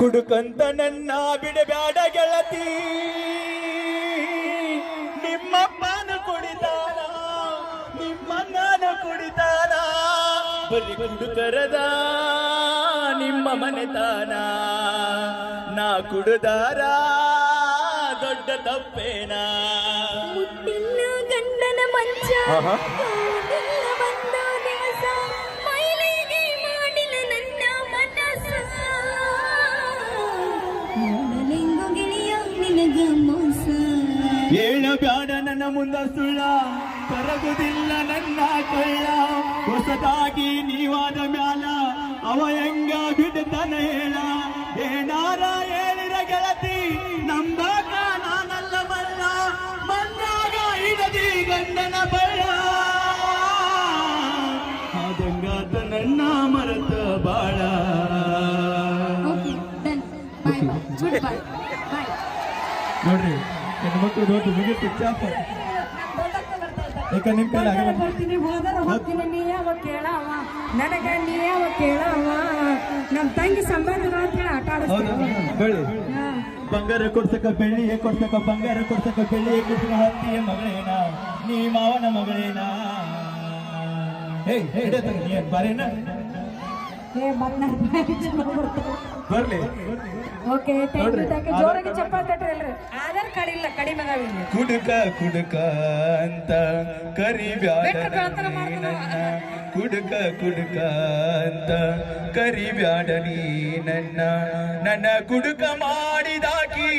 ಕುಡುಕಂತ ನನ್ನ ಬಿಡಬೇಡ ಗೆಳತಿ. ನಿಮ್ಮಪ್ಪನ ಕುಡಿತಾನ ನಿಮ್ಮಣ್ಣನ ಕುಡಿತಾನ ಬರೀ ಕುಡುಕರದ ನಿಮ್ಮ ಮನೆತಾನ ನಾ ಕುಡುದಾರ ದೊಡ್ಡ ತಪ್ಪೇನಾ. ಗಂಡನ ಮಂಚ ಹೇಳಬ್ಯಾಡ ನನ್ನ ಮುಂದ ಸುಳ್ಳ ಕರಗುದಿಲ್ಲ ನನ್ನ ಕೊಳ್ಳ. ಹೊಸದಾಗಿ ನೀವಾದ ಮ್ಯಾಲ ಅವ ಹೆಂಗ ಬಿಡ್ತಾನ ಹೇಳ. ಏನಾರ ಹೇಳಿರ ಗೆಳತಿ ನಂಬಾಕ ನಾನಲ್ಲ ಬಲ್ಲ. ಬಂದಾಗ ಇಡದಿ ಗಂಡನ ಬಳ್ಳ. ಆದಂಗಾತ ನನ್ನ ಮರತ ಬಾಳ. ಓಕೆ ಡನ್ ಬಾಯ್ ಹೆಣ್ಣು ಮಕ್ಕಳು ದೊಡ್ಡ ನೋಡ್ರಿ ನೋಡ್ರಿ ಮುಗಿತು ಚಾಪ. ಯಾಕ ನಿಮ್ ಕೈಲಿ ಆಗಲ್ಲ? ಬರ್ತೀನಿ ಹೋದರೆ ಹೋಗ್ತೀನಿ ನೀ ಯಾವ ಕೇಳವ? ನನಗೆ ನೀ ಯಾವ ಕೇಳವ? ನಮ್ಮ ತಂಗಿ ಸಂಬಂಧ ಅಂತ ಹೇಳಿ ಆಟ ಹೌದಾ? ಆಡಿಸ್ತೀನಿ ಬೆಳ್ಳಿ ಹಾ. ಬಂಗಾರ ಕೊಡ್ಸಕ ಬೆಳ್ಳಿಯೇ ಕೊಡ್ಸಕ ಬಂಗಾರ ಕೊಡ್ಸಕ ಬೆಳ್ಳಿಯೇ ಕೊಡ್ಸಕ ಹತ್ತಿಯ ಮಗಳೇನ? ನೀ ಮಾವನ ಮಗಳೇನ? ಏಯ್ ಹಿಡಿಯತ್ತ ನೀ ಏನ್ ಬರೇನ? ಏ ಮತ್ ನನ್ನ ಬಾಯಿಗೆ ಚಲೋ ಬರ್ತದೆ. ಬರ್ಲಿ. Okay thank you thank you ಜೋರಾಗಿ ಚಪ್ಪಾಳೆ ತಟ್ರಿ ಎಲ್ರು. ಆಧಾರ್ ಕಾರ್ಡ್ ಇಲ್ಲ ಕಡಿಮೆ ಅದಾವ ಇಲ್ಲಿ. ಕುಡುಕ ಕುಡುಕ ಅಂತ ಕರಿಬ್ಯಾಡ ಬೆಟ್ಟ ಬೆಳ್ತನ ಮಾಡ್ತಾನ. ನನ್ನ ಕುಡುಕ ಕುಡುಕ ಅಂತ ಕರಿಬ್ಯಾಡ ನೀ ನನ್ನ ನನ್ನ ಕುಡುಕ ಮಾಡಿದಾಕಿ